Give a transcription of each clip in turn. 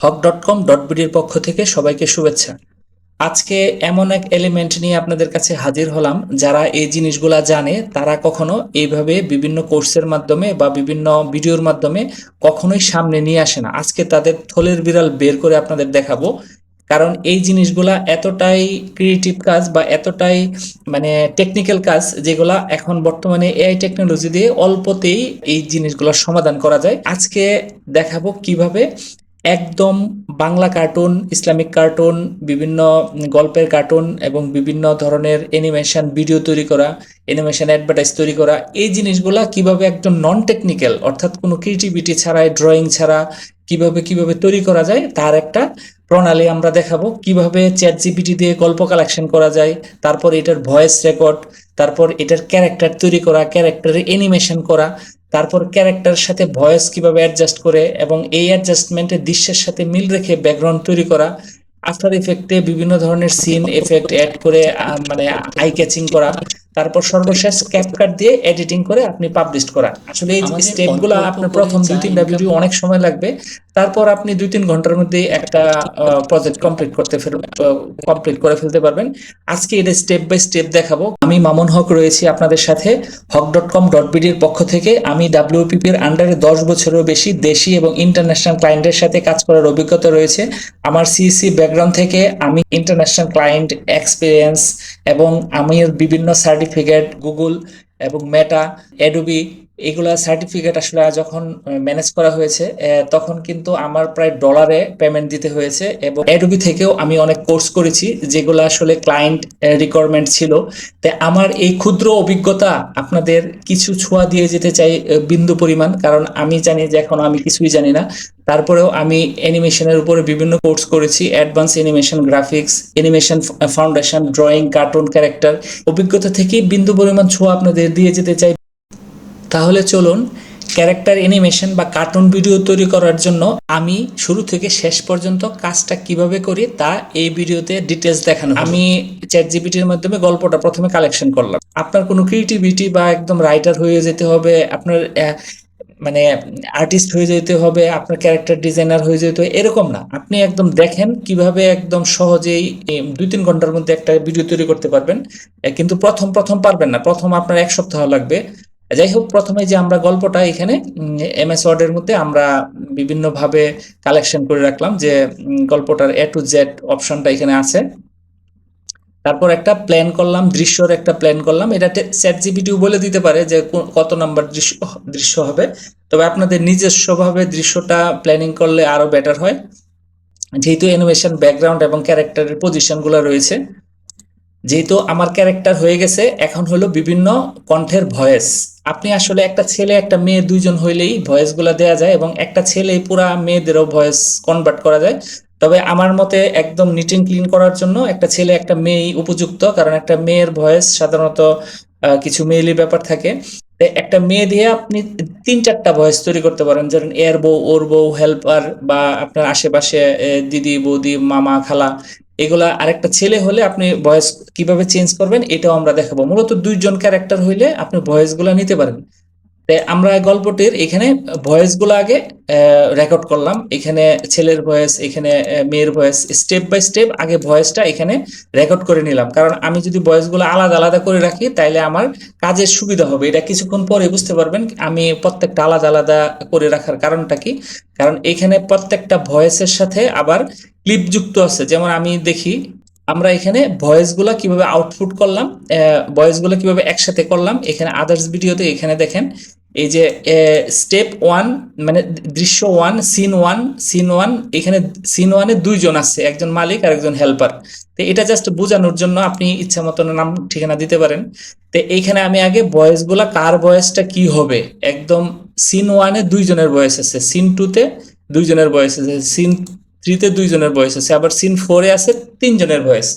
হক dot com dot বিডির পক্ষ থেকে সবাইকে শুভেচ্ছা। আজকে এমন এক এলিমেন্ট নিয়ে আপনাদের কাছে হাজির হলাম, যারা এই জিনিসগুলা জানে, তারা কখনো এইভাবে বিভিন্ন কোর্সের মাধ্যমে বা বিভিন্ন ভিডিওর মাধ্যমে কখনোই সামনে নিয়ে আসে না। আজকে তাদের থলের বিড়াল বের করে আপনাদের দেখাবো, কারণ এই জিনিসগুলা এতটাই ক্রিয়েটিভ কাজ বা এতটাই মানে টেকনিক্যাল কাজ যেগুলা এখন বর্তমানে এআই টেকনোলজি দিয়ে অল্পতেই এই জিনিসগুলোর সমাধান করা যায়। আজকে দেখাবো কীভাবে একদম বাংলা কার্টুন, ইসলামিক কার্টুন, বিভিন্ন গল্পের কার্টুন এবং বিভিন্ন ধরনের অ্যানিমেশন ভিডিও তৈরি করা অ্যানিমেশন অ্যাডভার্টাইজ তৈরি করা, এই জিনিসগুলা কীভাবে একদম নন টেকনিক্যাল অর্থাৎ কোনো ক্রিয়েটিভিটি ছাড়াই ড্রয়িং ছাড়া কীভাবে কীভাবে তৈরি করা যায়, তার একটা প্রণালী আমরা দেখাবো। কীভাবে চ্যাট জিপিটি দিয়ে গল্প কালেকশন করা যায়, তারপর এটার ভয়েস রেকর্ড তারপর এটার ক্যারেক্টার তৈরি করা ক্যারেক্টারের অ্যানিমেশন করা তারপর ক্যারেক্টার সাথে ভয়েস কীভাবে অ্যাডজাস্ট করে এবং এই অ্যাডজাস্টমেন্টে দৃশ্যের সাথে মিল রেখে ব্যাকগ্রাউন্ড তৈরি করা আফটার ইফেক্টে বিভিন্ন ধরনের সিন এফেক্ট অ্যাড করে মানে আই ক্যাচিং করা তারপর সর্বশেষ ক্যাপকাট দিয়ে এডিটিং করে আপনি পাবলিশ করা। আসলে এই স্টেপগুলো আপনার প্রথম দুই তিনটা ভিডিও অনেক সময় লাগবে। তারপর আপনি দুই তিন ঘণ্টার মধ্যে একটা প্রজেক্ট কমপ্লিট করতে কমপ্লিট করে ফেলতে পারবেন। আজকে এটা স্টেপ বাই স্টেপ দেখাবো। আমি মামুন হক রয়েছি আপনাদের সাথে। হক ডট কম ডট বিডির পক্ষ থেকে আমি ডাব্লিউপিপি এর আন্ডারে দশ বছরেরও বেশি দেশি এবং ইন্টারন্যাশনাল ক্লায়েন্টের সাথে কাজ করার অভিজ্ঞতা রয়েছে। আমার সিএসসি ব্যাকগ্রাউন্ড থেকে আমি ইন্টারন্যাশনাল ক্লায়েন্ট এক্সপিরিয়েন্স এবং আমি বিভিন্ন সার্টিফিকেট গুগল এবং মেটা অ্যাডোবি এগুলা সার্টিফিকেট আসলে যখন ম্যানেজ করা হয়েছে তখন কিন্তু আমার প্রায় ডলারে পেমেন্ট দিতে হয়েছে এবং অ্যাডোবি থেকেও আমি অনেক কোর্স করেছি যেগুলো আসলে ক্লায়েন্ট রিকোয়ারমেন্ট ছিল। তাই আমার এই ক্ষুদ্র অভিজ্ঞতা আপনাদের কিছু ছোঁয়া দিয়ে যেতে চাই বিন্দু পরিমাণ, কারণ আমি জানি যে এখন আমি কিছুই জানি না। তারপরেও আমি অ্যানিমেশনের উপরে বিভিন্ন কোর্স করেছি advance animation graphics animation foundation drawing cartoon character অভিজ্ঞতা থেকেই বিন্দু পরিমাণ ছোঁয়া আপনাদের দিয়ে যেতে চাই। তাহলে চলুন ক্যারেক্টার অ্যানিমেশন বা কার্টুন ভিডিও তৈরি করার জন্য আমি শুরু থেকে শেষ পর্যন্ত কাজটা কীভাবে করি তা এই ভিডিওতে ডিটেলস দেখানো আমি চ্যাট জিপিটির মাধ্যমে গল্পটা প্রথমে কালেকশন করলাম। আপনার কোনো ক্রিয়েটিভিটি বা একদম রাইটার হয়ে যেতে হবে, আপনার মানে আর্টিস্ট হয়ে যেতে হবে, আপনার ক্যারেক্টার ডিজাইনার হয়ে যেতে হবে, এরকম না। আপনি একদম দেখেন কীভাবে একদম সহজেই দুই তিন ঘণ্টার মধ্যে একটা ভিডিও তৈরি করতে পারবেন। কিন্তু প্রথম প্রথম পারবেন না। প্রথম আপনার এক সপ্তাহ লাগবে। যাই হোক প্রথমে যে আমরা গল্পটা এখানে এমএস ওয়ার্ডের মধ্যে আমরা বিভিন্নভাবে কালেকশন করে রাখলাম যে গল্পটার এ টু জেড অপশনটা এখানে আছে। তারপর একটা প্ল্যান করলাম, দৃশ্যর একটা প্ল্যান করলাম। এটা চ্যাট জিপিটিও বলে দিতে পারে যে কত নাম্বার দৃশ্য দৃশ্য হবে। তবে আপনাদের নিজস্বভাবে দৃশ্যটা প্ল্যানিং করলে আরও বেটার হয়। যেহেতু অ্যানিমেশন ব্যাকগ্রাউন্ড এবং ক্যারেক্টারের পজিশনগুলো রয়েছে যেহেতু আমার ক্যারেক্টার হয়ে গেছে, এখন হলো বিভিন্ন কণ্ঠের ভয়েস। আপনি আসলে একটা ছেলে, একটা মেয়ে দুইজন হইলেই ভয়েসগুলো দেওয়া যায় এবং একটা ছেলে পুরা মেয়েদেরও ভয়েস কনভার্ট করা যায়। তবে আমার মতে একদম নিট অ্যান্ড ক্লিন করার জন্য একটা ছেলে, একটা মেয়েই উপযুক্ত, কারণ একটা মেয়ের ভয়েস সাধারণত কিছু মেয়েলি ব্যাপার থাকে। একটা মেয়ে দিয়ে আপনি তিন চারটা ভয়েস তৈরি করতে পারেন, যেমন এর বউ, ওর বউ হেল্পার বা আপনার আশেপাশে দিদি, বৌদি, মামা, খালা। এগুলা আরেকটা ছেলে হলে আপনি ভয়েস কীভাবে চেঞ্জ করবেন, এটাও আমরা দেখাবো। মূলত দুইজন ক্যারেক্টার হইলে আপনি ভয়েসগুলা নিতে পারেন তাই আমরা গল্পটির এখানে ভয়েসগুলো আগে রেকর্ড করলাম। এখানে ছেলের ভয়েস, এখানে মেয়ের ভয়েস স্টেপ বাই স্টেপ আগে ভয়েসটা এখানে রেকর্ড করে নিলাম। কারণ আমি যদি ভয়েসগুলো আলাদা আলাদা করে রাখি, তাইলে আমার কাজের সুবিধা হবে। এটা কিছুক্ষণ পরে বুঝতে পারবেন আমি প্রত্যেকটা আলাদা আলাদা করে রাখার কারণটা কি। কারণ এখানে প্রত্যেকটা ভয়েসের সাথে আবার ক্লিপ যুক্ত আছে। যেমন আমি দেখি, আমরা এখানে ভয়েসগুলো কীভাবে আউটপুট করলাম ভয়েসগুলো কীভাবে একসাথে করলাম, এখানে আদার্স ভিডিওতে এখানে দেখেন এই যে স্টেপ ওয়ান মানে দৃশ্য one scene one scene one এখানে সিন ওয়ানে দুইজন আছে, একজন মালিক আর একজন হেল্পার তো এটা জাস্ট বোঝানোর জন্য আপনি ইচ্ছা মতন নাম, ঠিকানা দিতে পারেন। তো এইখানে আমি আগে ভয়েসগুলা কার ভয়েসটা কি হবে? একদম সিন ওয়ানে দুইজনের বয়স আছে সিন টুতে দুইজনের বয়স আছে সিন থ্রিতে দুইজনের বয়স আছে, আবার সিন ফোরে আছে তিনজনের ভয়েস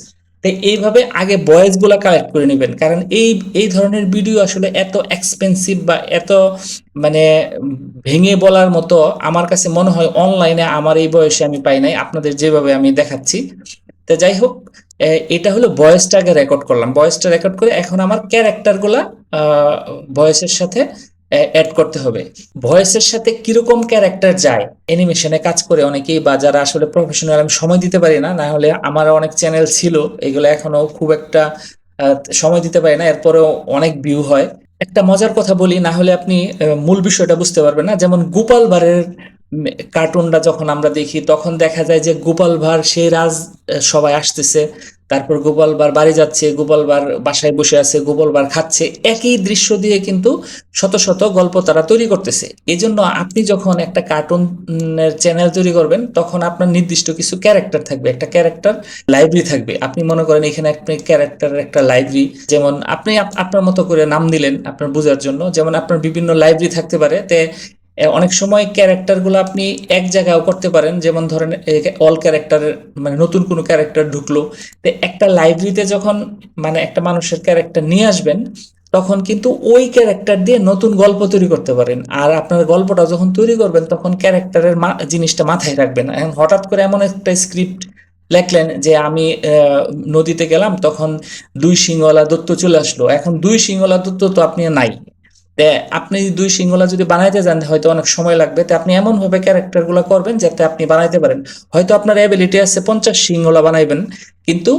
তো এইভাবে আগে ভয়েসগুলা কালেক্ট করে নেবেন। কারণ এই এই ধরনের ভিডিও আসলে এত এক্সপেন্সিভ বা এত মানে ভেঙে বলার মতো আমার কাছে মনে হয় অনলাইনে আমার এই বয়সে আমি পাই নাই, আপনাদের যেভাবে আমি দেখাচ্ছি। তো যাই হোক এটা হলো ভয়েসটা আগে রেকর্ড করলাম। ভয়েসটা রেকর্ড করে এখন আমার ক্যারেক্টারগুলা ভয়েসের সাথে অ্যাড করতে হবে। ভয়েসের সাথে কীরকম ক্যারেক্টার যায়? অ্যানিমেশনে কাজ করে অনেকেই বা যারা আসলে প্রফেশনাল আমি সময় দিতে পারি না না হলে আমার অনেক চ্যানেল ছিল, এগুলো এখনও খুব একটা সময় দিতে পারি না, এরপরেও অনেক ভিউ হয়। একটা মজার কথা বলি, না হলে আপনি মূল বিষয়টা বুঝতে পারবেন না, যেমন গোপাল ভাঁড়ের কার্টুনটা যখন আমরা দেখি, তখন দেখা যায় যে গোপাল ভাঁড় সেই রাজ সবাই আসতেছে। তারপর গোপাল ভাঁড় বাড়ি যাচ্ছে গোপাল ভাঁড় বাসায় বসে আছে গোপাল ভাঁড় খাচ্ছে, একই দৃশ্য দিয়ে কিন্তু শত শত গল্প তারা তৈরি করতেছে। এই জন্য আপনি যখন একটা কার্টুনের চ্যানেল তৈরি করবেন, তখন আপনার নির্দিষ্ট কিছু ক্যারেক্টার থাকবে, একটা ক্যারেক্টার লাইব্রেরি থাকবে। আপনি মনে করেন এখানে আপনি ক্যারেক্টারের একটা লাইব্রেরি যেমন আপনি আপনার মতো করে নাম দিলেন আপনার বোঝার জন্য, যেমন আপনার বিভিন্ন লাইব্রেরি থাকতে পারে, তে অনেক সময় ক্যারেক্টারগুলো আপনি এক জায়গাও করতে পারেন। যেমন ধরেন অল ক্যারেক্টারের মানে নতুন কোনো ক্যারেক্টার ঢুকলো, তো একটা লাইব্রেরিতে যখন মানে একটা মানুষের ক্যারেক্টার নিয়ে আসবেন, তখন কিন্তু ওই ক্যারেক্টার দিয়ে নতুন গল্প তৈরি করতে পারেন। আর আপনার গল্পটা যখন তৈরি করবেন, তখন ক্যারেক্টারের জিনিসটা মাথায় রাখবেন এখন হঠাৎ করে এমন একটা স্ক্রিপ্ট লেখলেন যে, আমি নদীতে গেলাম, তখন দুই সিংহলা দত্ত চলে আসলো। এখন দুই সিংহলা দত্ত তো আপনি নাই। তে আপনি দুই সিংহলা যদি বানাইতে যান, হয়তো অনেক সময় লাগবে। তো আপনি এমন ভাবে ক্যারেক্টারগুলো করবেন যাতে আপনি বানাইতে পারেন। হয়তো আপনার অ্যাবিলিটি আছে পঞ্চাশ সিংহলা বানাইবেন, কিন্তু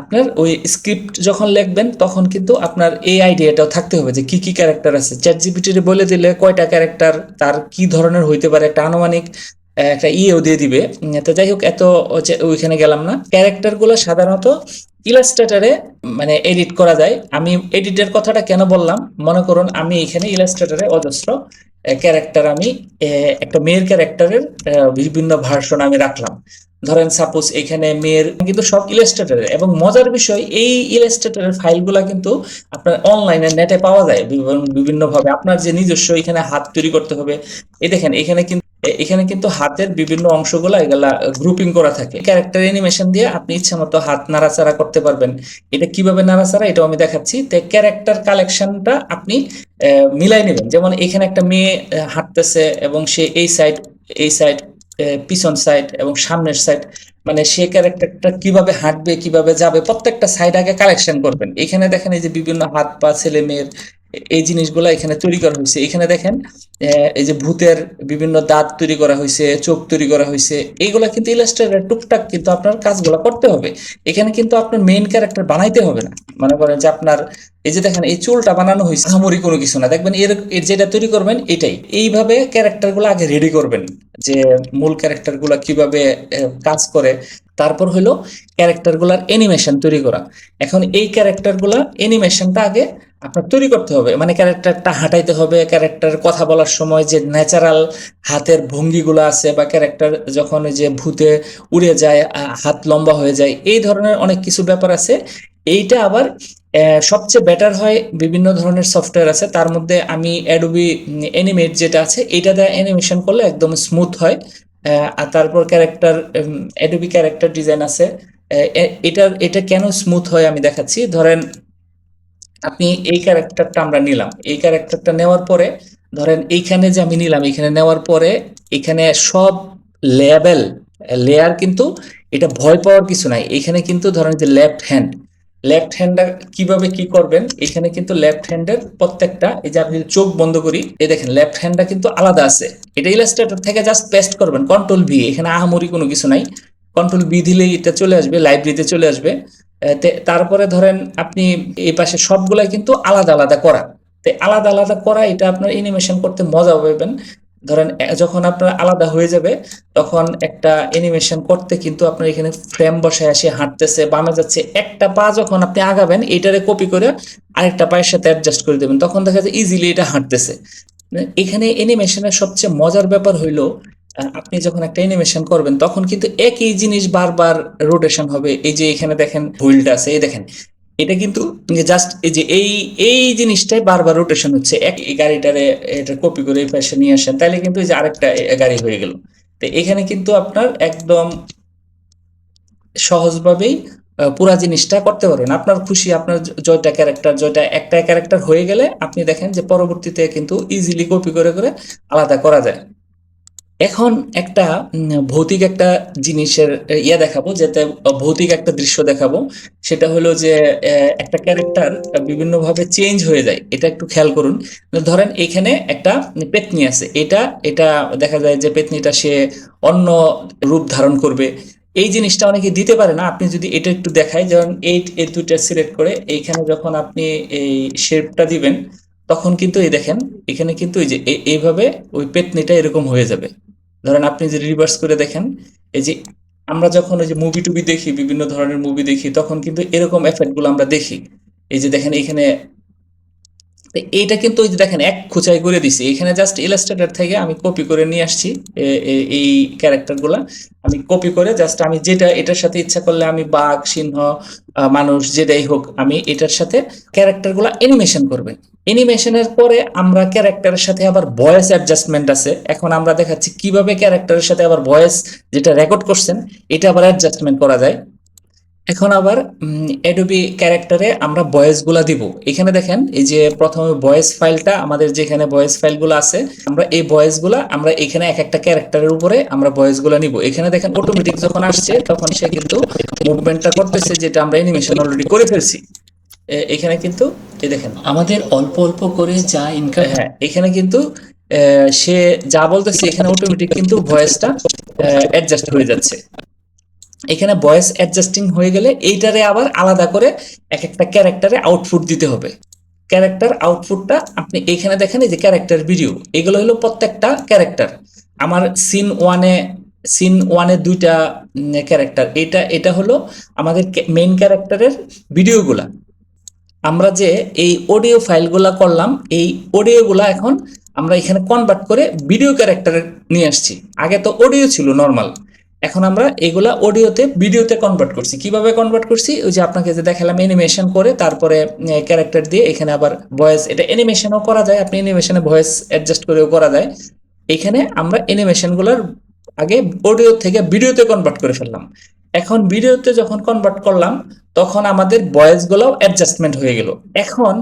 আপনার ওই স্ক্রিপ্ট যখন লিখবেন, তখন কিন্তু আপনার এই আইডিয়াটাও থাকতে হবে যে কি কি ক্যারেক্টার আছে। চ্যাট জিপিটির বলে দিলে কয়টা ক্যারেক্টার তার কি ধরনের হইতে পারে একটা আনুমানিক একটা ইয়েও দিয়ে দিবে। তো যাই হোক, এত ওইখানে গেলাম না। ক্যারেক্টারগুলো সাধারণত ইলাস্ট্রেটারে মানে এডিট করা যায়। আমি এডিটের কথাটা কেন বললাম? মনে করুন, আমি এখানে ইলাস্ট্রেটারে অজস্র ক্যারেক্টার আমি একটা মেয়ের ক্যারেক্টারের বিভিন্ন ভার্সন আমি রাখলাম। ধরেন সাপোজ এখানে মেয়ের, কিন্তু সব ইলাস্ট্রেটরের এবং মজার বিষয়, এই ইলাস্ট্রেটরের ফাইলগুলা কিন্তু আপনার অনলাইনে নেটে পাওয়া যায়। বিভিন্ন ভাবে আপনার যে নিজস্ব এখানে হাত তৈরি করতে হবে। এই দেখেন, এখানে কিন্তু এখানে কিন্তু হাতের বিভিন্ন অংশগুলো এগুলা গ্রুপিং করা থাকে। ক্যারেক্টার অ্যানিমেশন দিয়ে আপনি ইচ্ছা মতো হাত নাড়াচাড়া করতে পারবেন। এটা কীভাবে নাড়াচাড়া, এটাও আমি দেখাচ্ছি। তো ক্যারেক্টার কালেকশনটা আপনি মিলাই নেবেন। যেমন এখানে একটা মেয়ে হাঁটতেছে এবং সে এই সাইড এই সাইড পিছন সাইড এবং সামনের সাইড মানে সে ক্যারেক্টারটা কীভাবে হাঁটবে, কীভাবে যাবে, প্রত্যেকটা সাইড আগে কালেকশন করবেন। এখানে দেখেন এই যে বিভিন্ন হাত পা ছেলে মেয়ের এই জিনিসগুলো এখানে তৈরি করা হয়েছে। এখানে দেখেন এই যে ভূতের বিভিন্ন দাঁত তৈরি করা হয়েছে, চোখ তৈরি করা হয়েছে, এইগুলা কিন্তু ইলাস্ট্রেটর, টুকটাক কিন্তু আপনার কাজগুলো করতে হবে। এখানে কিন্তু আপনার মেইন ক্যারেক্টার বানাইতে হবে না। মনে করেন যে আপনার, এই যে দেখেন, এই চুলটা বানানো হয়েছে, আহামরি কোনো কিছু না। দেখবেন এর যেটা তৈরি করবেন, এটাই। এইভাবে ক্যারেক্টারগুলো আগে রেডি করবেন, যে মূল ক্যারেক্টারগুলা কীভাবে কাজ করে। তারপর হলো ক্যারেক্টারগুলার অ্যানিমেশন তৈরি করা। এখন এই ক্যারেক্টারগুলা অ্যানিমেশনটা আগে আপনার তৈরি করতে হবে। মানে ক্যারেক্টারটা হাঁটাইতে হবে ক্যারেক্টার কথা বলার সময় যে ন্যাচারাল হাতের ভঙ্গিগুলো আছে বা ক্যারেক্টার যখন যে ভূতে উড়ে যায় হাত লম্বা হয়ে যায়, এই ধরনের অনেক কিছু ব্যাপার আছে। এইটা আবার সবচেয়ে বেটার হয় বিভিন্ন ধরনের সফটওয়্যার আছে। তার মধ্যে আমি অ্যাডোবি অ্যানিমেট যেটা আছে এটা দিয়ে অ্যানিমেশন করলে একদম স্মুথ হয়। আর তারপর ক্যারেক্টার অ্যাডোবি ক্যারেক্টার ডিজাইন আছে। এটা এটা কেন স্মুথ হয় আমি দেখাচ্ছি। ধরেন আপনি এই ক্যারেক্টারটা আমরা নিলাম। এই ক্যারেক্টারটা নেওয়ার পরে, ধরেন এইখানে যে আমি নিলাম এখানে নেওয়ার পরে এখানে সব লেবেল লেয়ার কিন্তু এটা ভয় পাওয়ার কিছু নাই। এখানে কিন্তু ধরেন যে লেফট হ্যান্ড লেফট হ্যান্ডটা কীভাবে কি করবেন? এখানে কিন্তু লেফট হ্যান্ডের প্রত্যেকটা, এই যে আমি চোখ বন্ধ করি, এই দেখেন লেফট হ্যান্ডটা কিন্তু আলাদা আছে। এটা ইলাস্ট্রেটর থেকে জাস্ট পেস্ট করবেন কন্ট্রোল ভি এখানে আহামরি কোনো কিছু নাই। কন্ট্রোল বি দিলেই এটা চলে আসবে লাইব্রেরিতে চলে আসবে। তারপরে ধরেন আপনি এই পাশে সবগুলাই কিন্তু আলাদা আলাদা করা। আলাদা আলাদা করা, এটা আপনার অ্যানিমেশন করতে মজা পাবেন। ধরেন যখন আপনার আলাদা হয়ে যাবে, তখন একটা অ্যানিমেশন করতে কিন্তু আপনার এখানে ফ্রেম বসায় আসে, হাঁটতেছে, বামে যাচ্ছে, একটা পা যখন আপনি আগাবেন, এটারে কপি করে আরেকটা পায়ের সাথে অ্যাডজাস্ট করে দেবেন। তখন দেখা যায় ইজিলি এটা হাঁটতেছে। এখানে অ্যানিমেশনের সবচেয়ে মজার ব্যাপার হইল আপনি যখন একটা অ্যানিমেশন করবেন, তখন কিন্তু একই জিনিস বারবার রোটেশন হবে। এই যে এখানে দেখেন হুইলটা আছে, এই দেখেন। এটা কিন্তু জাস্ট এই যে এই এই জিনিসটাই বারবার রোটেশন হচ্ছে। এক গাড়িটারে এটা কপি করে এই পাশে নিয়ে আসেন, তাহলে কিন্তু এই যে আরেকটা গাড়ি হয়ে গেল। তো এখানে কিন্তু আপনার একদম সহজভাবেই পুরা জিনিসটা করতে পারবেন। আপনার খুশি, আপনার জয়টা ক্যারেক্টার জয়টা একটা ক্যারেক্টার হয়ে গেলে আপনি দেখেন যে পরবর্তীতে কিন্তু ইজিলি কপি করে করে আলাদা করা যায়। এখন একটা ভৌতিক একটা জিনিসের ইয়ে দেখাবো, যেটা ভৌতিক একটা দৃশ্য দেখাবো। সেটা হলো যে একটা ক্যারেক্টার বিভিন্নভাবে চেঞ্জ হয়ে যায়। এটা একটু খেয়াল করুন। ধরেন এখানে একটা পেতনি আছে। এটা এটা দেখা যায় যে পেতনিটা সে অন্য রূপ ধারণ করবে। এই জিনিসটা অনেকে দিতে পারে না। আপনি যদি এটা একটু দেখায় যেমন এই এই দুইটা সিলেক্ট করে এইখানে যখন আপনি এই শেপটা দিবেন, তখন কিন্তু এই দেখেন, এখানে কিন্তু এই যে এইভাবে ওই পেতনিটা এরকম হয়ে যাবে। ধরেন আপনি যে রিভার্স করে দেখেন, এই যে আমরা যখন ওই যে মুভি টুবি দেখি, বিভিন্ন ধরনের মুভি দেখি, তখন কিন্তু এরকম এফেক্টগুলো আমরা দেখি। এই যে দেখেন এখানে এইটা কিন্তু ওই যে দেখেন, এক খুচাই করে দিছি। এখানে জাস্ট ইলাস্ট্রেটর থেকে আমি কপি করে নিয়ে আসছি এই ক্যারেক্টারগুলা আমি কপি করে জাস্ট আমি যেটা, এটার সাথে ইচ্ছা করলে আমি বাঘ, সিংহ মানুষ যেটাই হোক, আমি এটার সাথে ক্যারেক্টারগুলা অ্যানিমেশন করবেন অ্যানিমেশনের পরে আমরা ক্যারেক্টারের সাথে আবার ভয়েস অ্যাডজাস্টমেন্ট আছে। এখন আমরা দেখাচ্ছি কীভাবে ক্যারেক্টারের সাথে আবার ভয়েস যেটা রেকর্ড করছেন, এটা আবার অ্যাডজাস্টমেন্ট করা যায়। এখন আবার অ্যাডোবি ক্যারেক্টারে আমরা ভয়েসগুলা দিব। এখানে দেখেন এই যে প্রথমে ভয়েস ফাইলটা আমাদের যেখানে ভয়েস ফাইলগুলো আছে আমরা এই ভয়েসগুলা আমরা এখানে এক একটা ক্যারেক্টারের উপরে আমরা ভয়েসগুলা নিব। এখানে দেখেন অটোমেটিক যখন আসছে তখন সে কিন্তু মুভমেন্টটা করতেছে যেটা আমরা অ্যানিমেশন অলরেডি করে ফেলছি। এখানে কিন্তু এই দেখেন আমাদের অল্প অল্প করে যা ইনকাম হ্যাঁ। এখানে কিন্তু সে যা বলতেছে এখানে অটোমেটিক কিন্তু ভয়েসটা অ্যাডজাস্ট হয়ে যাচ্ছে। এখানে ভয়েস অ্যাডজাস্টিং হয়ে গেলে এইটারে আবার আলাদা করে এক একটা ক্যারেক্টারে আউটপুট দিতে হবে। ক্যারেক্টার আউটপুটটা আপনি এখানে দেখেন এই যে ক্যারেক্টার ভিডিও এগুলো হলো প্রত্যেকটা ক্যারেক্টার আমার সিন ওয়ানে সিন ওয়ানে দুইটা ক্যারেক্টার এটা এটা হলো আমাদের মেইন ক্যারেক্টারের ভিডিওগুলা আমরা যে এই অডিও ফাইলগুলা করলাম, এই অডিওগুলা এখন আমরা এখানে কনভার্ট করে ভিডিও ক্যারেক্টারে নিয়ে আসছি। আগে তো অডিও ছিল নর্মাল এখন আমরা এগুলা অডিওতে ভিডিওতে কনভার্ট করছি। কীভাবে কনভার্ট করছি? ওই যে আপনাকে যে দেখালাম অ্যানিমেশন করে, তারপরে ক্যারেক্টার দিয়ে এখানে আবার ভয়েস এটা অ্যানিমেশনও করা যায়, আপনি অ্যানিমেশনে ভয়েস অ্যাডজাস্ট করেও করা যায়। এখানে আমরা অ্যানিমেশনগুলোর আগে অডিও থেকে ভিডিওতে কনভার্ট করে ফেললাম। এখন ভিডিওতে যখন কনভার্ট করলাম, তখন আমাদের ভয়েস গুলাও অ্যাডজাস্টমেন্ট হয়ে গেল। এখন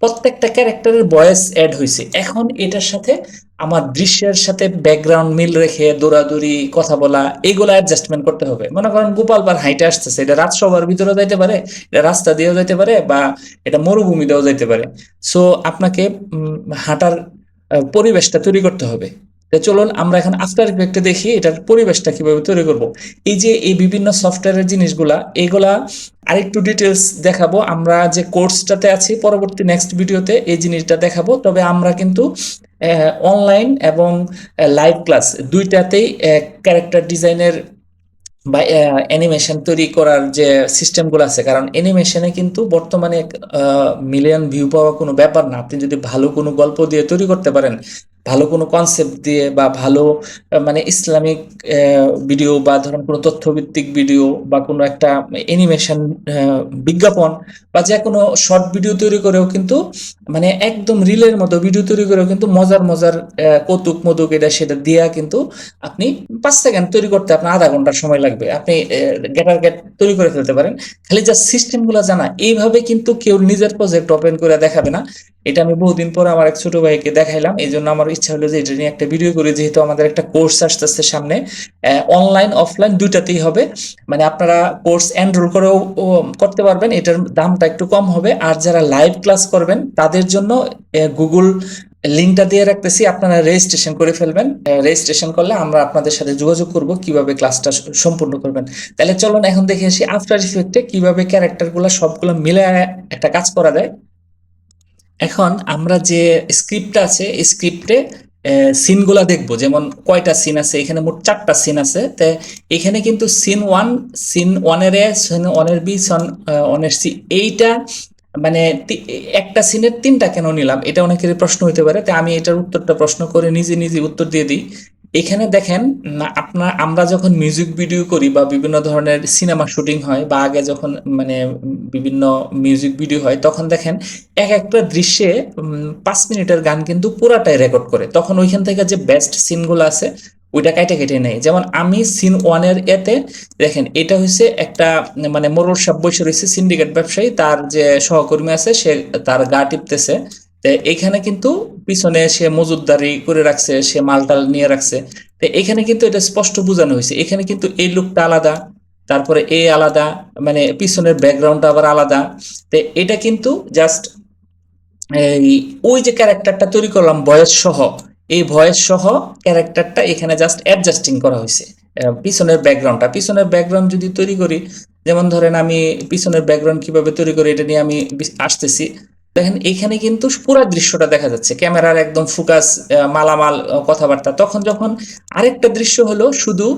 প্রত্যেকটা ক্যারেক্টারের ভয়েস অ্যাড হয়েছে এখন এটার সাথে আমার দৃশ্যের সাথে ব্যাকগ্রাউন্ড মিল রেখে, দৌড়াদৌড়ি, কথা বলা, এগুলো অ্যাডজাস্টমেন্ট করতে হবে। মনে করেন গোপাল বার হাইটে আসতেছে, এটা রাজসভার ভিতরে যাইতে পারে, এটা রাস্তা দিয়েও যাইতে পারে, বা এটা মরুভূমি দিয়েও যাইতে পারে। সো আপনাকে হাঁটার পরিবেশটা তৈরি করতে হবে। চলুন, আমরা এখন আফটার ইফেক্টে দেখি এটার পরিবেশটা কীভাবে তৈরি করব। এই যে এই বিভিন্ন সফটওয়্যারের জিনিসগুলা, এগুলা আরেকটু ডিটেলস দেখাবো। আমরা যে কোর্সটাতে আছি, পরবর্তী নেক্সট ভিডিওতে এই জিনিসটা দেখাবো। তবে আমরা কিন্তু অনলাইন এবং লাইভ ক্লাস দুইটাতেই ক্যারেক্টার ডিজাইনের বা অ্যানিমেশন তৈরি করার যে সিস্টেমগুলো আছে। কারণ অ্যানিমেশনে কিন্তু বর্তমানে মিলিয়ন ভিউ পাওয়া কোনো ব্যাপার না। আপনি যদি ভালো কোনো গল্প দিয়ে তৈরি করতে পারেন ভালো কোনো কনসেপ্ট দিয়ে বা ভালো মানে ইসলামিক ভিডিও বা ধরুন কোনো তথ্যভিত্তিক ভিডিও বা কোনো একটা অ্যানিমেশন বিজ্ঞাপন বা যে কোনো শর্ট ভিডিও তৈরি করেও কিন্তু মানে একদম রিলের মতো ভিডিও তৈরি করেও কিন্তু মজার মজার কৌতুক মধুক এটা সেটা দিয়া কিন্তু আপনি পাঁচ সেকেন্ড তৈরি করতে আপনার আধা ঘণ্টার সময় লাগবে। আপনি গেটার গেট তৈরি করে ফেলতে পারেন। খালি যা সিস্টেমগুলো জানা, এইভাবে কিন্তু কেউ নিজের প্রজেক্ট ওপেন করে দেখাবে না। এটা আমি বহুদিন পর আমার এক ছোট ভাইকে দেখাইলাম এই জন্য আমার ইচ্ছা হলো যে এটা নিয়ে একটা ভিডিও করি, যেহেতু আমাদের একটা কোর্স আসতেছে সামনে। অনলাইন অফলাইন দুইটাতেই হবে। মানে আপনারা কোর্স এনরোল করেও করতে পারবেন। এটার দামটা একটু কম হবে। আর যারা লাইভ ক্লাস করবেন, তাদের জন্য গুগল লিঙ্কটা দিয়ে রাখতেছি। আপনারা রেজিস্ট্রেশন করে ফেলবেন। রেজিস্ট্রেশন করলে আমরা আপনাদের সাথে যোগাযোগ করব, কীভাবে ক্লাসটা সম্পূর্ণ করবেন। তাহলে চলুন এখন দেখে আসি আফটার ইফেক্টে কীভাবে ক্যারেক্টারগুলো সবগুলো মিলে একটা কাজ করা যায়। এখন আমরা যে স্ক্রিপ্ট আছে স্ক্রিপ্টে সিনগুলা দেখব। যেমন কয়টা সিন আছে? এখানে মোট চারটা সিন আছে। তো এখানে কিন্তু সিন ওয়ান সিন ওয়ানের এ সিন ওয়ানের বি সন ওয়ানের সি, এইটা মানে একটা সিনের তিনটা কেন নিলাম? এটা অনেকের প্রশ্ন হতে পারে। তাই আমি এটার উত্তরটা প্রশ্ন করে নিজে নিজে উত্তর দিয়ে দিই। এখানে দেখেন আপনার, আমরা যখন মিউজিক ভিডিও করি বা বিভিন্ন ধরনের সিনেমা শুটিং হয় বা আগে যখন মানে বিভিন্ন মিউজিক ভিডিও হয়, তখন দেখেন, এক একটা দৃশ্যে পাঁচ মিনিটের গান কিন্তু পুরাটাই রেকর্ড করে। তখন ওইখান থেকে যে বেস্ট সিনগুলো আছে, ওইটা কেটে কেটে নেয়। যেমন আমি সিন ওয়ানের এতে, দেখেন, এটা হচ্ছে একটা মানে মোরল সাপ বসে রয়েছে সিন্ডিকেট ব্যবসায়ী, তার যে সহকর্মী আছে, সে, তার গা টিপতেছে। এখানে কিন্তু পিছনে সে মজুদদারি করে রাখছে, সে মালটাল নিয়ে রাখছে। তো এখানে কিন্তু এটা স্পষ্ট বোঝানো হয়েছে। এখানে কিন্তু এই লুকটা আলাদা, তারপরে এ আলাদা মানে পিছনের ব্যাকগ্রাউন্ডটা আবার আলাদা। তো এটা কিন্তু জাস্ট এই ওই যে ক্যারেক্টারটা তৈরি করলাম, ভয়েস সহ, এই ভয়েস সহ ক্যারেক্টারটা এখানে জাস্ট অ্যাডজাস্টিং করা হয়েছে পিছনের ব্যাকগ্রাউন্ডটা। পিছনের ব্যাকগ্রাউন্ড যদি তৈরি করি, যেমন ধরেন আমি পিছনের ব্যাকগ্রাউন্ড কীভাবে তৈরি করি, এটা নিয়ে আমি আসতেছি। দেখেন, এখানে কিন্তু পুরো দৃশ্যটা দেখা যাচ্ছে। ক্যামেরার একদম ফোকাস মালামাল কথাবার্তা। তখন যখন আরেকটা দৃশ্য হলো, শুধু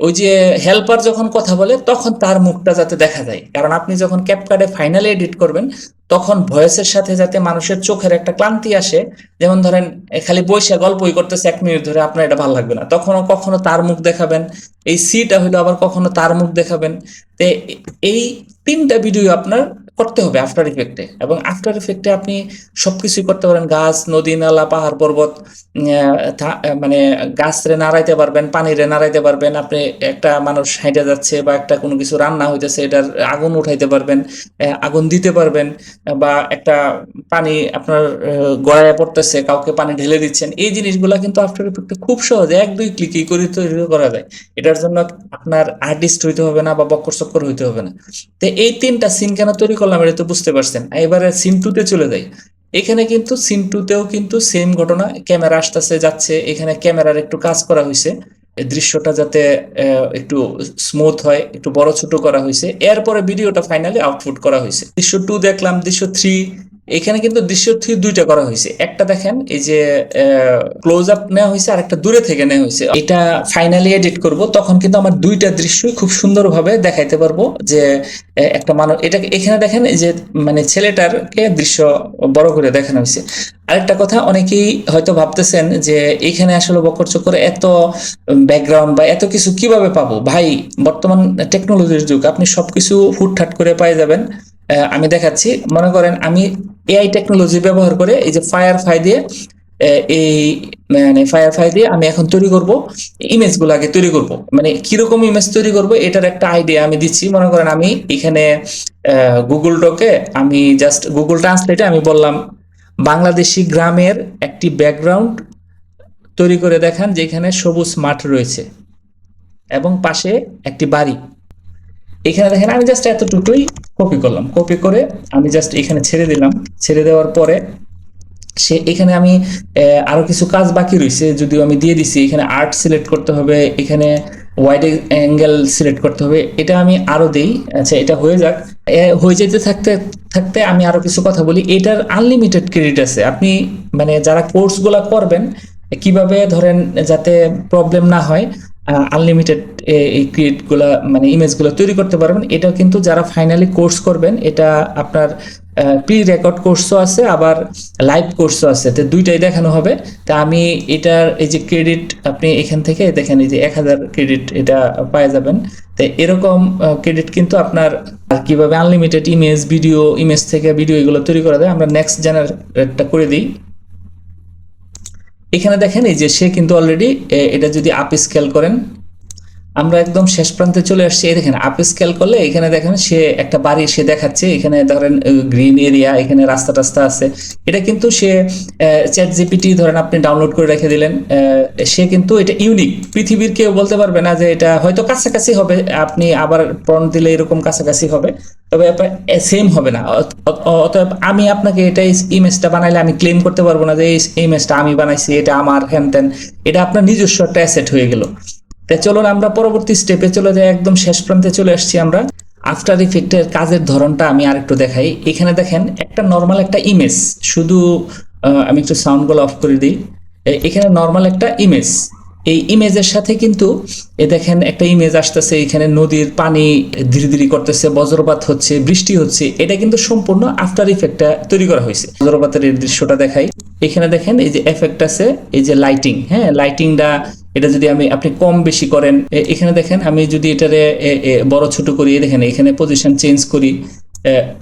ওই যে হেল্পার যখন কথা বলে, তখন তার মুখটা যাতে দেখা যায়। কারণ আপনি যখন ক্যাপকার্ডে ফাইনালি এডিট করবেন, তখন ভয়েসের সাথে যাতে মানুষের চোখের একটা ক্লান্তি আসে, যেমন ধরেন খালি বৈশা গল্পই করতেছে এক মিনিট ধরে, আপনার এটা ভালো লাগবে না। তখনও কখনো তার মুখ দেখাবেন। এই সিটা হইল আবার কখনো তার মুখ দেখাবেন। তে, এই তিনটা ভিডিও আপনার করতে হবে আফটার ইফেক্টে এবং আফটার ইফেক্টে আপনি সবকিছুই করতে পারেন। গাছ, নদী, নালা, পাহাড়, পর্বত মানে গাছ রে নাড়াইতে পারবেন পানি রে নাড়াইতে পারবেন। আপনি একটা মানুষ হাইটে যাচ্ছে বা একটা কোনো কিছু রান্না হইতেছে, এটার আগুন উঠাইতে পারবেন আগুন দিতে পারবেন বা একটা পানি আপনার গড়ায় পড়তেছে, কাউকে পানি ঢেলে দিচ্ছেন, এই জিনিসগুলো কিন্তু আফটার ইফেক্টে খুব সহজে এক দুই ক্লিকই করে তৈরি করা যায়। এটার জন্য আপনার আর্টিস্ট হইতে হবে না বা বক্কর চক্কর হইতে হবে না। তো এই তিনটা সিন কেন তৈরি করলাম এটা তো বুঝতে পারছেন। এবারে সিন টুতে চলে যাই। এখানে কিন্তু সিন টুতেও কিন্তু সেম ঘটনা ক্যামেরা আসতেছে, যাচ্ছে, এখানে ক্যামেরার একটু কাজ করা হয়েছে দৃশ্যটা যাতে একটু স্মুথ হয়, একটু বড় ছোট করা হয়েছে এরপরে ভিডিওটা ফাইনালি আউটপুট করা হয়েছে দৃশ্য টু দেখলাম, দৃশ্য থ্রি এখানে কিন্তু দৃশ্য থ্রি দুইটা করা হয়েছে। একটা দেখেন, এই যে ক্লোজ আপ নেওয়া হয়েছে আর একটা দূরে থেকে নেওয়া হয়েছে। এটা ফাইনালি এডিট করব, তখন কিন্তু আমার দুইটা দৃশ্যই খুব সুন্দরভাবে দেখাইতে পারব যে একটা মানুষ, এটা এখানে দেখেন যে মানে ছেলেটারকে দৃশ্য বড় করে দেখানো হয়েছে। আরেকটা কথা, অনেকেই হয়তো ভাবতেছেন যে, এখানে আসলে বকর চক্কর এত ব্যাকগ্রাউন্ড বা এত কিছু কীভাবে পাবো? ভাই, বর্তমান টেকনোলজির যুগ, আপনি সবকিছু হুটহাট করে পাই যাবেন। আমি দেখাচ্ছি। মনে করেন আমি এআই টেকনোলজি ব্যবহার করে এই যে ফায়ার ফাই দিয়ে এই মানে ফায়ার ফাই দিয়ে আমি এখন তৈরি করব ইমেজগুলো আগে তৈরি করব। মানে কীরকম ইমেজ তৈরি করব এটার একটা আইডিয়া আমি দিচ্ছি। মনে করেন আমি এখানে গুগল ডকে আমি জাস্ট গুগল ট্রান্সলেটে আমি বললাম, বাংলাদেশি গ্রামের একটি ব্যাকগ্রাউন্ড তৈরি করে দেখান যেখানে সবুজ মাঠ রয়েছে এবং পাশে একটি বাড়ি। এখানে দেখেন আমি জাস্ট এতটুকুই কপি করলাম। কপি করে আমি জাস্ট এখানে ছেড়ে দিলাম। ছেড়ে দেওয়ার পরে সে এখানে আমি আহ, আরও কিছু কাজ বাকি রয়েছে যদিও আমি দিয়ে দিছি। এখানে আর্ট সিলেক্ট করতে হবে এখানে ওয়াইড অ্যাঙ্গেল সিলেক্ট করতে হবে। এটা আমি আরও দেই। আচ্ছা এটা হয়ে যাক। হয়ে যেতে থাকতে থাকতে আমি আরও কিছু কথা বলি। এটার আনলিমিটেড ক্রেডিট আছে। আপনি মানে যারা কোর্সগুলো করবেন কীভাবে ধরেন যাতে প্রবলেম না হয় আনলিমিটেড এই ক্রিয়েটগুলো মানে ইমেজগুলো তৈরি করতে পারবেন। এটা কিন্তু যারা ফাইনালি কোর্স করবেন, এটা আপনার প্রি রেকর্ড কোর্সও আছে, আবার লাইভ কোর্সও আছে। তো দুইটাই দেখানো হবে। তা আমি এটার, এই যে ক্রেডিট আপনি এখান থেকে দেখেন, এই যে এক হাজার ক্রেডিট এটা পাওয়া যাবেন। তো এরকম ক্রেডিট কিন্তু আপনার, আর কীভাবে আনলিমিটেড ইমেজ ভিডিও ইমেজ থেকে ভিডিও এগুলো তৈরি করা যায়, আমরা নেক্সট জেনারেটটা করে দিই। এখানে দেখেন এই যে সে কিন্তু অলরেডি এটা যদি আপ স্কেল করেন আমরা একদম শেষ প্রান্তে চলে আসছি। এই দেখেন আপ স্কেল করলে এখানে দেখেন সে একটা বাড়ি সে দেখাচ্ছে। এখানে ধরেন গ্রিন এরিয়া এখানে রাস্তা টাস্তা আছে। এটা কিন্তু সে চ্যাট জিপিটি ধরেন আপনি ডাউনলোড করে রেখে দিলেন। সে কিন্তু এটা ইউনিক পৃথিবীর কেউ বলতে পারবে না যে এটা হয়তো কাছাকাছি হবে। আপনি আবার প্রন দিলে এরকম কাছাকাছি হবে। তবে সেম হবে না। অত- অত- অতএব আমি আপনাকে এটা ইমেজটা বানাইলে আমি ক্লেম করতে পারব না যে এই ইমেজটা আমি বানাইছি, এটা আমার হ্যান এটা আপনার নিজস্ব একটা অ্যাসেট হয়ে গেল। তাই চলুন আমরা পরবর্তী স্টেপে চলে যাই, একদম শেষ প্রান্তে চলে আসছি আমরা। আফটার ইফেক্টের কাজের ধরনটা আমি আরেকটু দেখাই। এখানে দেখেন, একটা নর্মাল একটা ইমেজ শুধু আমি একটু সাউন্ডগুলো অফ করে দিই। এখানে নর্মাল একটা ইমেজ এই ইমেজের সাথে কিন্তু, এ দেখেন, একটা ইমেজ আসতেছে এখানে, নদীর পানি ধীরে ধীরে করতেছে, বজ্রপাত হচ্ছে, বৃষ্টি হচ্ছে। এটা কিন্তু সম্পূর্ণ আফটার ইফেক্টটা তৈরি করা হয়েছে। বজ্রপাতের এই দৃশ্যটা দেখাই। এখানে দেখেন, এই যে এফেক্ট আছে, এই যে লাইটিং হ্যাঁ লাইটিংটা এটা যদি আমি, আপনি কম বেশি করেন এখানে দেখেন আমি যদি এটারে বড় ছোট করি দেখেন এখানে পজিশন চেঞ্জ করি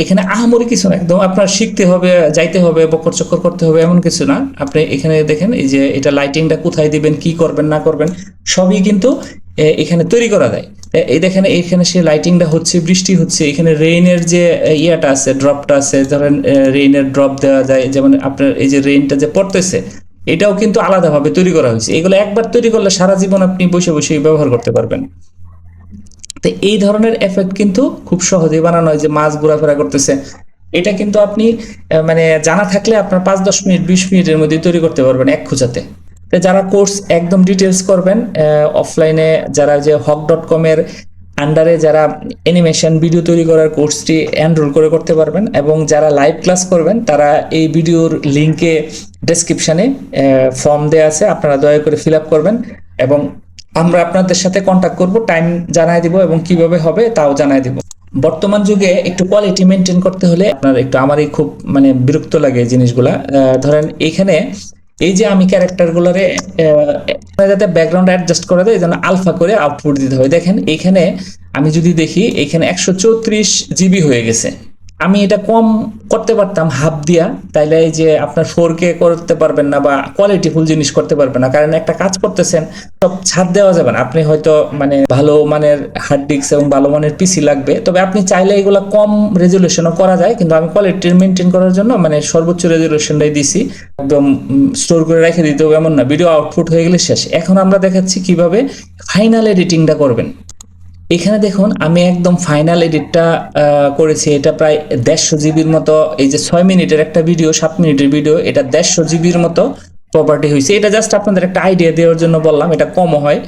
এখানে আহামরি কিছু না, একদম আপনার শিখতে হবে, যাইতে হবে, বকর চক্কর করতে হবে, এমন কিছু না। আপনি এখানে দেখেন এই যে এটা লাইটিংটা কোথায় দিবেন, কি করবেন, না করবেন, সবই কিন্তু এখানে তৈরি করা যায়। এই দেখেন এখানে সে লাইটিংটা হচ্ছে, বৃষ্টি হচ্ছে, এখানে রেইনের যে ইয়েটা আছে ড্রপটা আছে, ধরেন রেইনের ড্রপ দেওয়া যায়, যেমন আপনার এই যে রেইনটা যে পড়তেছে এটাও কিন্তু আলাদাভাবে তৈরি করা হয়েছে। এগুলো একবার তৈরি করলে সারা জীবন আপনি বসে বসে ব্যবহার করতে পারবেন। তো এই ধরনের এফেক্ট কিন্তু খুব সহজেই বানানো হয় যে মাছ ঘোরাফেরা করতেছে। এটা কিন্তু আপনি মানে জানা থাকলে আপনার পাঁচ, দশ মিনিট, বিশ মিনিটের মধ্যে তৈরি করতে পারবেন এক খোঁজাতে যারা কোর্স একদম ডিটেলস করবেন অফলাইনে যারা যে হক ডট কমের আন্ডারে যারা অ্যানিমেশন ভিডিও তৈরি করার কোর্সটি এনরোল করে করতে পারবেন এবং যারা লাইভ ক্লাস করবেন, তারা এই ভিডিওর লিঙ্কে ডেসক্রিপশানে ফর্ম দেওয়া আছে। আপনারা দয়া করে ফিল আপ করবেন এবং আমরা আপনাদের সাথে কন্ট্যাক্ট করব টাইম জানাই দিব এবং কীভাবে হবে তাও জানাই দিব। বর্তমান যুগে একটু কোয়ালিটি মেনটেন করতে হলে আপনার একটু আমারই খুব মানে বিরক্ত লাগে জিনিসগুলা। ধরেন এখানে এই যে আমি ক্যারেক্টার ক্যারেক্টারগুলোরে যাতে ব্যাকগ্রাউন্ড অ্যাডজাস্ট করে দেয়, এই আলফা করে আউটপুট দিতে হবে। দেখেন, এখানে আমি যদি দেখি, এখানে একশো চৌত্রিশ জিবি হয়ে গেছে। আমি এটা কম করতে পারতাম, হাফ দিয়া। তাইলে এই যে আপনার ফোর কে করতে পারবেন না বা কোয়ালিটিফুল জিনিস করতে পারবেন না। কারণ একটা কাজ করতেছেন, সব ছাড় দেওয়া যাবে না। আপনি হয়তো মানে ভালো মানের হার্ড ডিস্ক এবং ভালো মানের পিসি লাগবে। তবে আপনি চাইলে এগুলো কম রেজলিউশনও করা যায়। কিন্তু আমি কোয়ালিটি মেনটেন করার জন্য মানে সর্বোচ্চ রেজলিউশনটাই দিছি। একদম স্টোর করে রেখে দিতে হবে এমন না। ভিডিও আউটপুট হয়ে গেলে শেষ। এখন আমরা দেখাচ্ছি কীভাবে ফাইনাল এডিটিংটা করবেন। এখানে দেখুন, আমি একদম ফাইনাল এডিটটা করেছি। এটা প্রায় দেড়শো জিবির মতো, এই যে ছয় মিনিটের একটা ভিডিও সাত মিনিটের ভিডিও এটা দেড়শো জিবির মতো প্রপার্টি হয়েছে এটা জাস্ট আপনাদের একটা আইডিয়া দেওয়ার জন্য বললাম, এটা কমও হয়।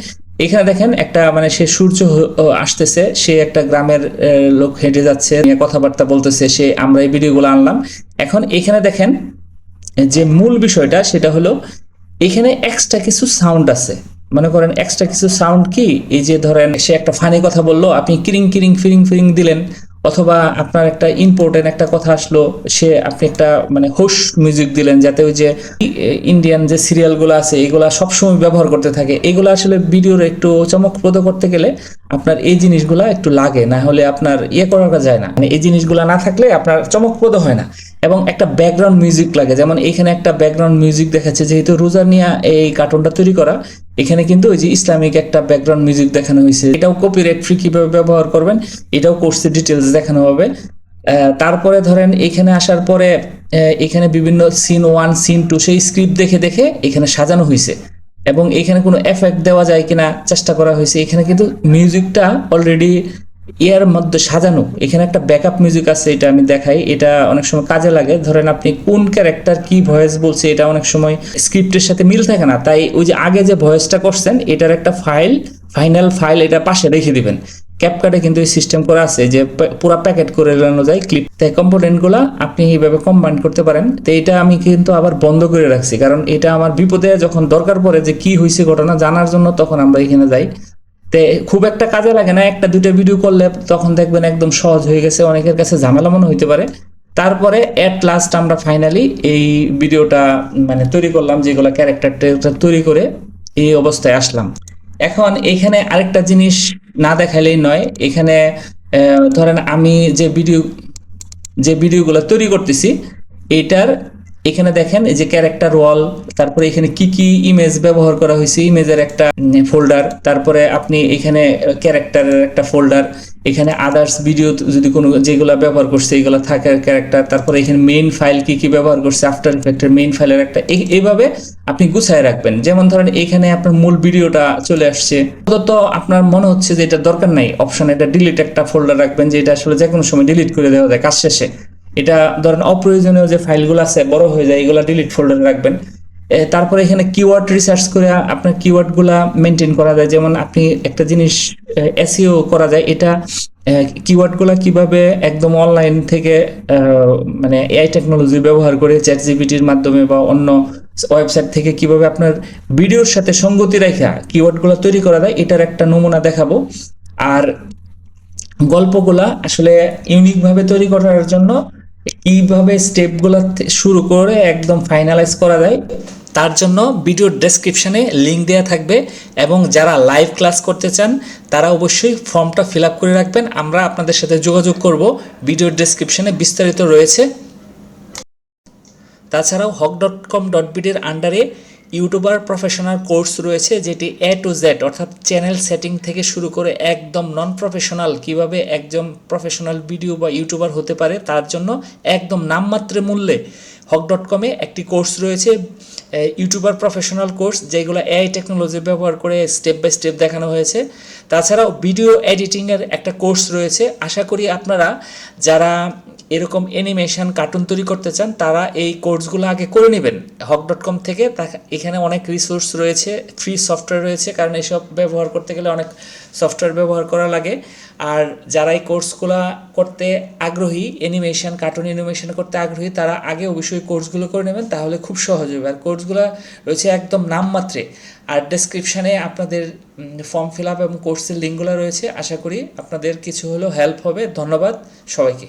এখানে দেখেন, একটা মানে সে সূর্য আসতেছে, সে একটা গ্রামের লোক হেঁটে যাচ্ছে কথাবার্তা বলতেছে, সে, আমরা এই ভিডিওগুলো আনলাম। এখন এখানে দেখেন, যে মূল বিষয়টা, সেটা হলো, এখানে এক্সট্রা কিছু সাউন্ড আছে। মনে করেন এক্সট্রা কিছু সাউন্ড কি? এই যে ধরেন সে একটা ফানি কথা বলল, আপনি কিরিং কিরিং, ফিরিং ফিরিং দিলেন, অথবা আপনার একটা ইম্পর্টেন্ট একটা কথা আসলো, সে আপনি একটা মানে হোস মিউজিক দিলেন, যাতে ওই যে ইন্ডিয়ান যে সিরিয়ালগুলো আছে, এগুলা সবসময় ব্যবহার করতে থাকে। এগুলো আসলে ভিডিওর একটু চমকপ্রদ করতে গেলে আপনার এই জিনিসগুলা একটু লাগে, না হলে আপনার ইয়ে করা যায় না। মানে এই জিনিসগুলা না থাকলে আপনার চমকপ্রদ হয় না। এবং একটা ব্যাকগ্রাউন্ড মিউজিক লাগে, যেমন এখানে একটা ব্যাকগ্রাউন্ড মিউজিক দেখাচ্ছে, যেহেতু রোজা রোজানিয়া এই কার্টুনটা তৈরি করা এখানে কিন্তু ওই যে ইসলামিক একটা ব্যাকগ্রাউন্ড মিউজিক দেখানো হয়েছে। এটাও কপি কপিরাইট ফ্রি কীভাবে ব্যবহার করবেন, এটাও কোর্সে ডিটেলস দেখানো হবে। তারপরে ধরেন এখানে আসার পরে এখানে বিভিন্ন সিন ওয়ান সিন টু সেই স্ক্রিপ্ট দেখে দেখে এখানে সাজানো হয়েছে। এবং এখানে কোনো এফেক্ট দেওয়া যায় কিনা, চেষ্টা করা হয়েছে। এখানে কিন্তু মিউজিকটা অলরেডি ইয়ার মধ্যে সাজানো। এখানে একটা ব্যাকআপ মিউজিক আছে, এটা আমি দেখাই। এটা অনেক সময় কাজে লাগে। ধরেন আপনি কোন ক্যারেক্টার কি ভয়েস বলছে, এটা অনেক সময় স্ক্রিপ্টের সাথে মিল থাকে না। তাই ওই যে আগে যে ভয়েসটা করছেন, এটার একটা ফাইল ফাইনাল ফাইল এটা পাশে রেখে দিবেন। ক্যাপকাটে কিন্তু এই সিস্টেম করা আছে যে পুরা প্যাকেট করে নেওয়া যায় ক্লিপ তাই কম্পোনেন্টগুলো আপনি এইভাবে কম্বাইন করতে পারেন। তো এটা আমি কিন্তু আবার বন্ধ করে রাখছি। কারণ এটা আমার বিপদে যখন দরকার পড়ে যে কি হয়েছে ঘটনা জানার জন্য তখন আমরা এখানে যাই। তে খুব একটা কাজে লাগে না, একটা দুটো ভিডিও করলে তখন দেখবেন একদম সহজ হয়ে গেছে, অনেকের কাছে ঝামেলা মনে হইতে পারে। তারপরে এট লাস্ট আমরা ফাইনালি এই ভিডিওটা মানে তৈরি করলাম, যেগুলো ক্যারেক্টারটা তৈরি করে এই অবস্থায় আসলাম। এখন এখানে আরেকটা জিনিস না দেখাইলেই নয়, এখানে ধরেন আমি যে ভিডিও যে ভিডিওগুলো তৈরি করতেছি, এটার এখানে দেখেন এই যে ক্যারেক্টার ওয়াল তারপরে এখানে কি কি ইমেজ ব্যবহার করা হয়েছে? ইমেজের একটা ফোল্ডার তারপরে আপনি এখানে ক্যারেক্টারের একটা ফোল্ডার এখানে আদার্স ভিডিও যদি কোনো, যেগুলো ব্যবহার করছে, এগুলো থাকে ক্যারেক্টার তারপরে এখানে মেইন ফাইল কি কি ব্যবহার করছে? আফটার ইফেক্টের মেইন ফাইলের একটা এইভাবে আপনি গুছায় রাখবেন। যেমন ধরেন এখানে আপনার মূল ভিডিওটা চলে আসছে। তো আপনার মনে হচ্ছে যে এটা দরকার নাই। অপশন এটা ডিলিট একটা ফোল্ডার রাখবেন, যে এটা আসলে যে কোনো সময় ডিলিট করে দেওয়া যায়, কাজ শেষে। এটা ধরেন অপ্রয়োজনীয় যে ফাইলগুলো আছে, বড় হয়ে যায়, এগুলো ডিলিট ফোল্ডারে রাখবেন। তারপরে এখানে কিওয়ার্ড রিসার্চ করে আপনার কিওয়ার্ডগুলা মেনটেন করা যায়। যেমন আপনি একটা জিনিস এসইও করা যায়, এটা কিওয়ার্ডগুলা কীভাবে একদম অনলাইন থেকে মানে এআই টেকনোলজি ব্যবহার করে চ্যাট জিপিটির মাধ্যমে বা অন্য ওয়েবসাইট থেকে কীভাবে আপনার ভিডিওর সাথে সঙ্গতি রেখা কিওয়ার্ডগুলো তৈরি করা যায়, এটার একটা নমুনা দেখাবো। আর গল্পগুলা আসলে ইউনিকভাবে তৈরি করার জন্য কীভাবে স্টেপগুলো শুরু করে একদম ফাইনালাইজ করা যায়, তার জন্য ভিডিওর ডেসক্রিপশানে লিঙ্ক দেওয়া থাকবে এবং যারা লাইভ ক্লাস করতে চান, তারা অবশ্যই ফর্মটা ফিল করে রাখবেন। আমরা আপনাদের সাথে যোগাযোগ করব ভিডিওর ডেসক্রিপশানে বিস্তারিত রয়েছে। তাছাড়াও হক ডট কম ডট বিডির আন্ডারে ইউটিউবার প্রফেশনাল কোর্স রয়েছে যেটি এ টু জেড অর্থাৎ চ্যানেল সেটিং থেকে শুরু করে একদম নন প্রফেশনাল কীভাবে একজন প্রফেশনাল ভিডিও বা ইউটিউবার হতে পারে, তার জন্য একদম নামমাত্র মূল্যে হক ডট কমে একটি কোর্স রয়েছে ইউটিউবার প্রফেশনাল কোর্স যেগুলো এআই টেকনোলজি ব্যবহার করে স্টেপ বাই স্টেপ দেখানো হয়েছে। তাছাড়াও ভিডিও এডিটিংয়ের একটা কোর্স রয়েছে। আশা করি আপনারা যারা এরকম অ্যানিমেশন কার্টুন তৈরি করতে চান, তারা এই কোর্সগুলো আগে করে নেবেন। হক ডট কম থেকে এখানে অনেক রিসোর্স রয়েছে ফ্রি সফটওয়্যার রয়েছে, কারণ এসব ব্যবহার করতে গেলে অনেক সফটওয়্যার ব্যবহার করা লাগে। আর যারা এই কোর্সগুলো করতে আগ্রহী অ্যানিমেশন কার্টুন অ্যানিমেশন করতে আগ্রহী, তারা আগে অবশ্যই কোর্সগুলো করে নেবেন, তাহলে খুব সহজ হবে। আর কোর্সগুলো রয়েছে একদম নামমাত্রে। আর ডেসক্রিপশানে আপনাদের ফর্ম ফিল আপ এবং কোর্সের লিঙ্কগুলো রয়েছে। আশা করি আপনাদের কিছু হলেও হেল্প হবে। ধন্যবাদ সবাইকে।